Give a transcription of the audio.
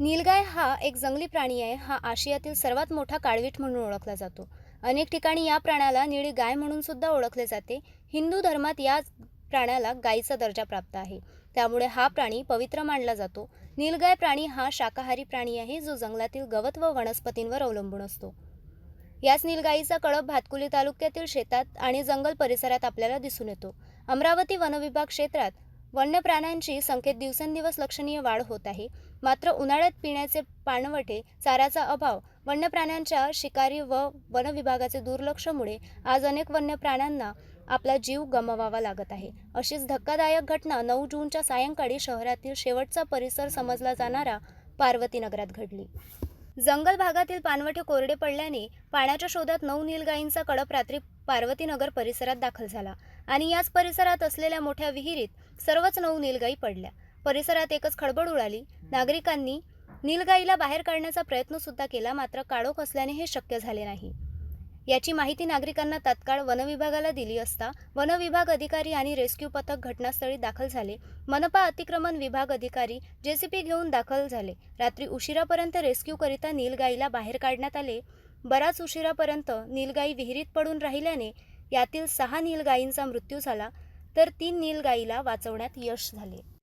नीलगाय हा एक जंगली प्राणी आहे. हा आशियातील सर्वात मोठा काळवीट म्हणून ओळखला जातो. अनेक ठिकाणी या प्राण्याला निळी गाय म्हणून सुद्धा ओळखले जाते. हिंदू धर्मात या प्राण्याला गायीचा दर्जा प्राप्त आहे. त्यामुळे हा प्राणी पवित्र मानला जातो. नीलगाय प्राणी हा शाकाहारी प्राणी आहे जो जंगलातील गवत व वनस्पतींवर अवलंबून असतो. याच नीलगाईचा कळप भातकुली तालुक्यातील शेतात आणि जंगल परिसरात आपल्याला दिसून येतो. अमरावती वनविभाग क्षेत्रात वन्य प्राण्यांची संख्येत दिवसेंदिवस लक्षणीय वाढ होत आहे. मात्र उन्हाळ्यात पिण्याचे पाणवठे चाऱ्याचा अभाव वन्य प्राण्यांच्या शिकारी व वन विभागाचे दुर्लक्षमुळे आज अनेक वन्य प्राण्यांना आपला जीव गमवावा लागत आहे. अशीच धक्कादायक घटना नऊ जूनच्या सायंकाळी शहरातील शेवटचा परिसर समजला जाणारा पार्वतीनगरात घडली. जंगल भागातील पानवठे कोरडे पडल्याने पाण्याच्या शोधात नऊ नीलगाईंचा कडप रात्री पार्वतीनगर परिसरात दाखल झाला आणि याच परिसरात असलेल्या मोठ्या विहिरीत सर्वच नऊ नीलगाई पडल्या. परिसरात एकच खळबळ उडाली. नागरिकांनी नीलगाईला बाहेर काढण्याचा प्रयत्न सुद्धा केला मात्र काळोख असल्याने हे शक्य झाले नाही. याची माहिती नागरिकांना तात्काळ वनविभागाला दिली असता वनविभाग अधिकारी आणि रेस्क्यू पथक घटनास्थळी दाखल झाले. मनपा अतिक्रमण विभाग अधिकारी जेसीपी घेऊन दाखल झाले. रात्री उशिरापर्यंत रेस्क्यूकरिता नीलगाईला बाहेर काढण्यात आले. बराच उशिरापर्यंत नीलगाई विहिरीत पडून राहिल्याने यातील सहा नीलगाईंचा मृत्यू झाला. तर तीन नीलगाईला वाचवण्यात यश झाले.